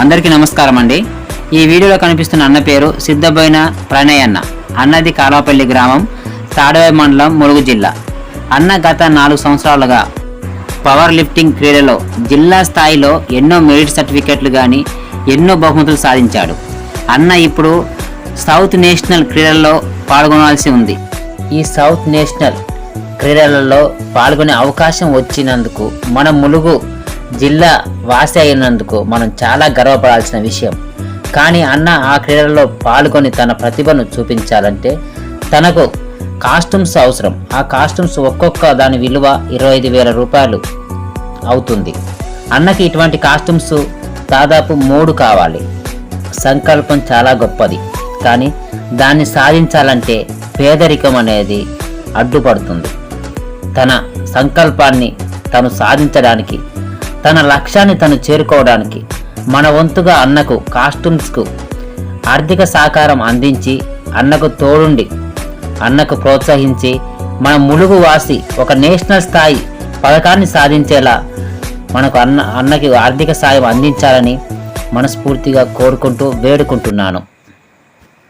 అందరికీ నమస్కారం అండి. ఈ వీడియోలో కనిపిస్తున్న అన్న పేరు సిద్ధబోయిన ప్రణయ్ అన్న అన్నది కాలవపల్లి గ్రామం తాడవై మండలం ములుగు జిల్లా. అన్న గత నాలుగు సంవత్సరాలుగా పవర్ లిఫ్టింగ్ క్రీడలో జిల్లా స్థాయిలో ఎన్నో మెరిట్ సర్టిఫికెట్లు కానీ ఎన్నో బహుమతులు సాధించాడు. అన్న ఇప్పుడు సౌత్ నేషనల్ క్రీడల్లో పాల్గొనాల్సి ఉంది. ఈ సౌత్ నేషనల్ క్రీడలలో పాల్గొనే అవకాశం వచ్చినందుకు మన ములుగు జిల్లా వాసి అయినందుకు మనం చాలా గర్వపడాల్సిన విషయం. కానీ అన్న ఆ క్రీడల్లో పాల్గొని తన ప్రతిభను చూపించాలంటే తనకు కాస్ట్యూమ్స్ అవసరం. ఆ కాస్ట్యూమ్స్ ఒక్కొక్క దాని విలువ ఇరవై ఐదు వేల రూపాయలు అవుతుంది. అన్నకి ఇటువంటి కాస్ట్యూమ్స్ దాదాపు మూడు కావాలి. సంకల్పం చాలా గొప్పది. కానీ దాన్ని సాధించాలంటే పేదరికం అనేది అడ్డుపడుతుంది. తన సంకల్పాన్ని తను సాధించడానికి తన లక్ష్యాన్ని తను చేరుకోవడానికి మన వంతుగా అన్నకు కాస్ట్యూమ్స్కు ఆర్థిక సహకారం అందించి అన్నకు తోడుండి అన్నకు ప్రోత్సహించి మన ములుగు వాసి ఒక నేషనల్ స్థాయి పథకాన్ని సాధించేలా మనకు అన్న అన్నకి ఆర్థిక సాయం అందించాలని మనస్ఫూర్తిగా కోరుకుంటూ వేడుకుంటున్నాను.